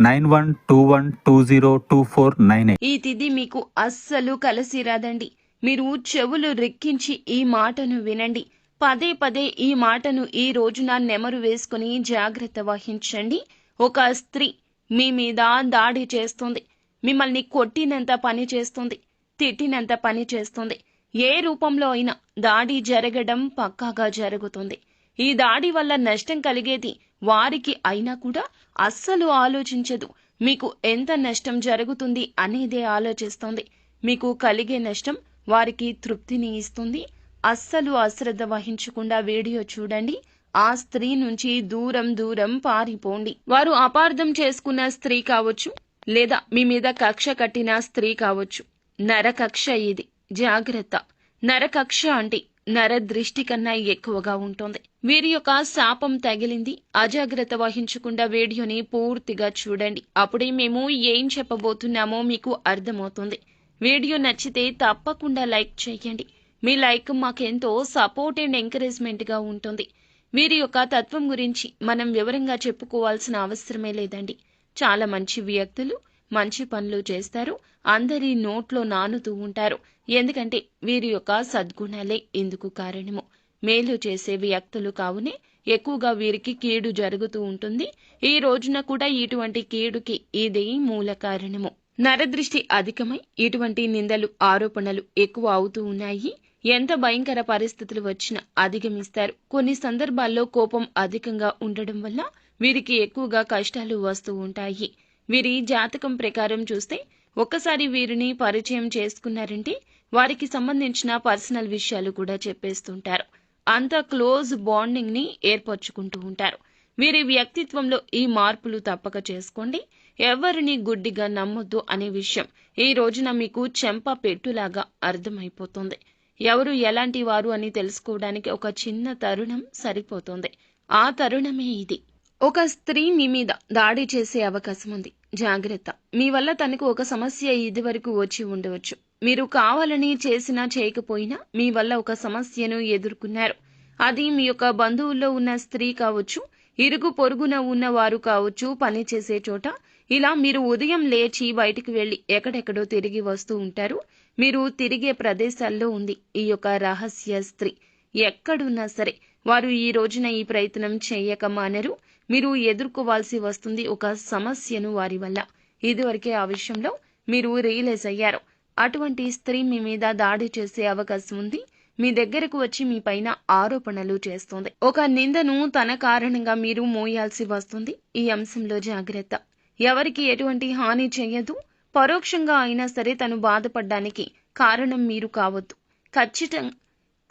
nine one two one two zero two four nine eight. ఈ తిథి మీకు అస్సలు కలిసి రాదండి మీరు చెవులు రెక్కించి ఈ మాటను వినండి. పదే పదే ఈ మాటను ఈ రోజున నెమరు వేసుకుని జాగ్రత్త వహించండి. ఒక స్త్రీ మీ మీద దాడి చేస్తుంది. మిమ్మల్ని కొట్టినంత పని చేస్తుంది. తిట్టినంత పని చేస్తుంది. ఏ రూపంలో అయినా దాడి జరగడం పక్కాగా జరుగుతుంది. ఈ దాడి వల్ల నష్టం కలిగేది వారికి అయినా కూడా అస్సలు ఆలోచించదు. మీకు ఎంత నష్టం జరుగుతుంది అనేదే ఆలోచిస్తుంది. మీకు కలిగే నష్టం వారికి తృప్తిని ఇస్తుంది. అస్సలు అశ్రద్ధ వహించకుండా వీడియో చూడండి. ఆ స్త్రీ నుంచి దూరం దూరం పారిపోండి. వారు అపార్థం చేసుకున్న స్త్రీ కావచ్చు లేదా మీ మీద కక్ష కట్టిన స్త్రీ కావచ్చు. నరకక్ష ఇది. జాగ్రత్త. నరకక్ష అంటే నర దృష్టి కన్నా ఎక్కువగా ఉంటుంది. వీరి యొక్క శాపం తగిలింది. అజాగ్రత్త వహించకుండా వీడియోని పూర్తిగా చూడండి. అప్పుడే మేము ఏం చెప్పబోతున్నామో మీకు అర్థమవుతుంది. వీడియో నచ్చితే తప్పకుండా లైక్ చేయండి. మీ లైక్ మాకెంతో సపోర్ట్ అండ్ ఎంకరేజ్మెంట్గా ఉంటుంది. వీరి యొక్క తత్వం గురించి మనం వివరంగా చెప్పుకోవాల్సిన అవసరమే లేదండి. చాలా మంచి వ్యక్తులు మంచి పనులు చేస్తారు. అందరి నోట్లో నానుతూ ఉంటారు. ఎందుకంటే వీరి యొక్క సద్గుణాలే ఇందుకు కారణము. మేలు చేసే వ్యక్తులు కావునే ఎక్కువగా వీరికి కీడు జరుగుతూ ఉంటుంది. ఈ రోజున కూడా ఇటువంటి కీడుకి ఇదే మూల కారణము. నరదృష్టి అధికమై ఇటువంటి నిందలు ఆరోపణలు ఎక్కువ అవుతూ ఉన్నాయి. ఎంత భయంకర పరిస్థితులు వచ్చినా అధిగమిస్తారు. కొన్ని సందర్భాల్లో కోపం అధికంగా ఉండడం వల్ల వీరికి ఎక్కువగా కష్టాలు వస్తూ ఉంటాయి. వీరి జాతకం ప్రకారం చూస్తే ఒక్కసారి వీరిని పరిచయం చేసుకున్నారంటే వారికి సంబంధించిన పర్సనల్ విషయాలు కూడా చెప్పేస్తుంటారు. అంత క్లోజ్ బాండింగ్ని ఏర్పరచుకుంటూ ఉంటారు. వీరి వ్యక్తిత్వంలో ఈ మార్పులు తప్పక చేసుకోండి. ఎవరిని గుడ్డిగా నమ్మొద్దు అనే విషయం ఈ రోజున మీకు చెంప పెట్టులాగా అర్థమైపోతుంది. ఎవరు ఎలాంటి వారు అని తెలుసుకోవడానికి ఒక చిన్న తరుణం సరిపోతుంది. ఆ తరుణమే ఇది. ఒక స్త్రీ మీ మీద దాడి చేసే అవకాశం ఉంది. జాగ్రత్త. మీ వల్ల తనకు ఒక సమస్య ఇదివరకు వచ్చి ఉండవచ్చు. మీరు కావాలని చేసినా చేయకపోయినా మీ వల్ల ఒక సమస్యను ఎదుర్కొన్నారు. అది మీ యొక్క బంధువుల్లో ఉన్న స్త్రీ కావచ్చు ఇరుగు పొరుగున ఉన్న వారు కావచ్చు పని చేసే చోట. ఇలా మీరు ఉదయం లేచి బయటికి వెళ్ళి ఎక్కడెక్కడో తిరిగి వస్తూ ఉంటారు. మీరు తిరిగే ప్రదేశాల్లో ఉంది ఈ యొక్క రహస్య స్త్రీ. ఎక్కడున్నా సరే వారు ఈ రోజున ఈ ప్రయత్నం చేయక మానరు. మీరు ఎదుర్కోవాల్సి వస్తుంది ఒక సమస్యను వారి వల్ల. ఇదివరకే ఆ విషయంలో మీరు రియలైజ్ అయ్యారు. అటువంటి స్త్రీ మీ మీద దాడి చేసే అవకాశం ఉంది. మీ దగ్గరకు వచ్చి మీ పైన ఆరోపణలు చేస్తుంది. ఒక నిందను తన కారణంగా మీరు మోయాల్సి వస్తుంది. ఈ అంశంలో జాగ్రత్త. ఎవరికి ఎటువంటి హాని చేయదు. పరోక్షంగా అయినా సరే తను బాధపడ్డానికి కారణం మీరు కావద్దు. ఖచ్చితంగా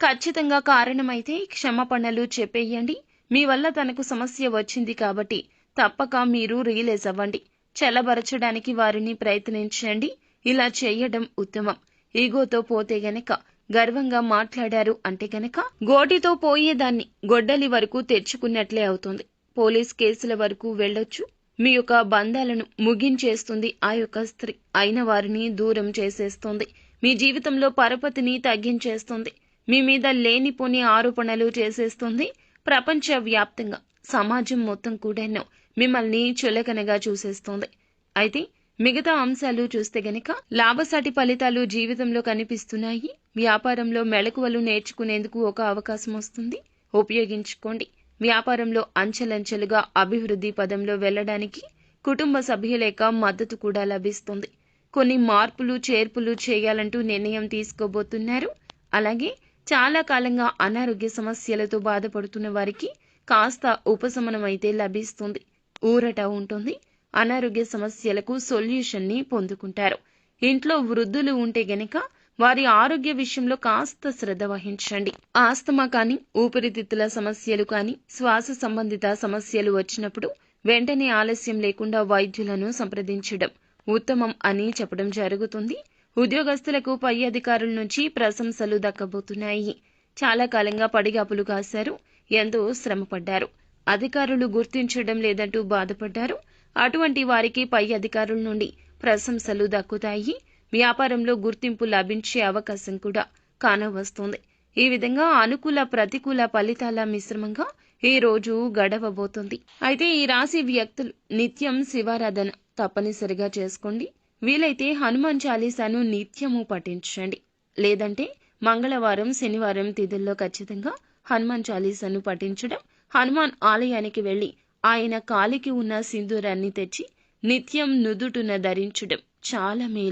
ఖచ్చితంగా కారణమైతే క్షమాపణలు చెప్పేయండి. మీ వల్ల తనకు సమస్య వచ్చింది కాబట్టి తప్పక మీరు రియలైజ్ అవ్వండి. చల్లబరచడానికి వారిని ప్రయత్నించండి. ఇలా చేయడం ఉత్తమం. ఈగోతో పోతే గనక గర్వంగా మాట్లాడారు అంటే గనక గోటితో పోయేదాన్ని గొడ్డలి వరకు తెచ్చుకున్నట్లే అవుతుంది. పోలీస్ కేసుల వరకు వెళ్ళొచ్చు. మీ యొక్క బంధాలను ముగించేస్తుంది ఆ యొక్క స్త్రీ. అయిన వారిని దూరం చేసేస్తుంది. మీ జీవితంలో పరపతిని తగ్గించేస్తుంది. మీ మీద లేనిపోని ఆరోపణలు చేసేస్తుంది. ప్రపంచవ్యాప్తంగా సమాజం మొత్తం కూడాను మిమ్మల్ని చులకనగా చూసేస్తోంది. అయితే మిగతా అంశాలు చూస్తే గనక లాభసాటి ఫలితాలు జీవితంలో కనిపిస్తున్నాయి. వ్యాపారంలో మెళకువలు నేర్చుకునేందుకు ఒక అవకాశం వస్తుంది. ఉపయోగించుకోండి. వ్యాపారంలో అంచెలంచెలుగా అభివృద్ధి పదంలో వెళ్ళడానికి కుటుంబ సభ్యుల యొక్క మద్దతు కూడా లభిస్తుంది. కొన్ని మార్పులు చేర్పులు చేయాలంటూ నిర్ణయం తీసుకోబోతున్నారు. అలాగే చాలా కాలంగా అనారోగ్య సమస్యలతో బాధపడుతున్న వారికి కాస్త ఉపశమనం అయితే లభిస్తుంది. ఊరట ఉంటుంది. అనారోగ్య సమస్యలకు సొల్యూషన్ని పొందుకుంటారు. ఇంట్లో వృద్ధులు ఉంటే గనక వారి ఆరోగ్య విషయంలో కాస్త శ్రద్ధ వహించండి. ఆస్తమా కానీ ఊపిరితిత్తుల సమస్యలు కానీ శ్వాస సంబంధిత సమస్యలు వచ్చినప్పుడు వెంటనే ఆలస్యం లేకుండా వైద్యులను సంప్రదించడం ఉత్తమం అని చెప్పడం జరుగుతుంది. ఉద్యోగస్తులకు పై అధికారుల నుంచి ప్రశంసలు దక్కబోతున్నాయి. చాలా కాలంగా పడిగాపులు కాశారు. ఎంతో శ్రమపడ్డారు. అధికారులు గుర్తించడం లేదంటూ బాధపడ్డారు. అటువంటి వారికి పై అధికారుల నుండి ప్రశంసలు దక్కుతాయి. వ్యాపారంలో గుర్తింపు లభించే అవకాశం కూడా కానవస్తోంది. ఈ విధంగా అనుకూల ప్రతికూల ఫలితాల మిశ్రమంగా ఈ రోజు గడవబోతుంది. అయితే ఈ రాశి వ్యక్తులు నిత్యం శివారాధన తప్పనిసరిగా చేసుకోండి. వీలైతే హనుమాన్ చాలీసాను నిత్యము పఠించండి. లేదంటే మంగళవారం శనివారం తిథుల్లో ఖచ్చితంగా హనుమాన్ చాలీసాను పఠించడం హనుమాన్ ఆలయానికి వెళ్ళి ఆయన కాలికి ఉన్న సింధూరాన్ని తెచ్చి నిత్యం నుదుటున ధరించడం చాలా మేలు.